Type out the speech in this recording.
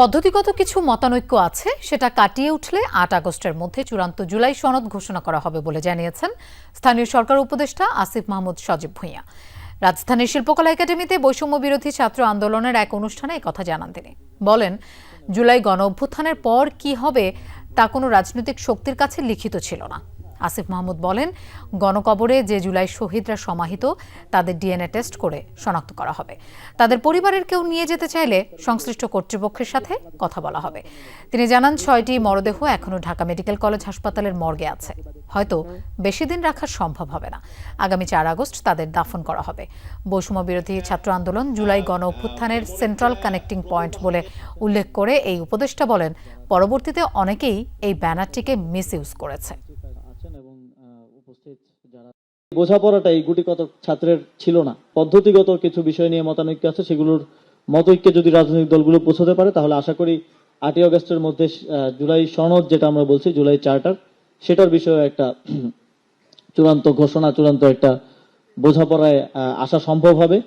পদ্ধতিগত কিছু মতানৈক্য আছে, সেটা কাটিয়ে উঠলে আট আগস্টের মধ্যে চূড়ান্ত জুলাই সনদ ঘোষণা করা হবে বলে জানিয়েছেন স্থানীয় সরকার উপদেষ্টা আসিফ মাহমুদ সজীব ভূঁইয়া। রাজধানীর শিল্পকলা একাডেমিতে বৈষম্য বিরোধী ছাত্র আন্দোলনের এক অনুষ্ঠানে কথা জানান তিনি। বলেন, জুলাই গণ অভ্যুত্থানের পর কি হবে তা কোনো রাজনৈতিক শক্তির কাছে লিখিত ছিল না। আসিফ মাহমুদ বলেন, গণকবরে যে জুলাই শহীদরা সমাহিত, তাদের ডিএনএ টেস্ট করে শনাক্ত করা হবে। তাদের পরিবারের কেউ নিয়ে যেতে চাইলে সংশ্লিষ্ট কর্তৃপক্ষের সাথে কথা বলা হবে। তিনি জানান, ছয়টি মরদেহ এখনও ঢাকা মেডিকেল কলেজ হাসপাতালের মর্গে আছে। হয়তো বেশি দিন রাখা সম্ভব হবে না। আগামী চার আগস্ট তাদের দাফন করা হবে। বৈষম্য বিরোধী ছাত্র আন্দোলন জুলাই গণ অভ্যুত্থানের সেন্ট্রাল কানেক্টিং পয়েন্ট বলে উল্লেখ করে এই উপদেষ্টা বলেন, পরবর্তীতে অনেকেই এই ব্যানারটিকে মিস ইউজ করেছে। উপস্থিত যারা বোঝাপড়াটা এই গুটি কত ছাত্রের ছিল না। পদ্ধতিগত কিছু বিষয় নিয়ে মতানৈক্য আছে, সেগুলোর মতৈক্যে যদি রাজনৈতিক দলগুলো পৌঁছতে পারে, তাহলে আশা করি আটই অগস্টের মধ্যে জুলাই সনদ যেটা আমরা বলছি, জুলাই চার্টার, সেটার বিষয়ে একটা চূড়ান্ত ঘোষণা, চূড়ান্ত একটা বোঝাপড়ায় আসা সম্ভব হবে।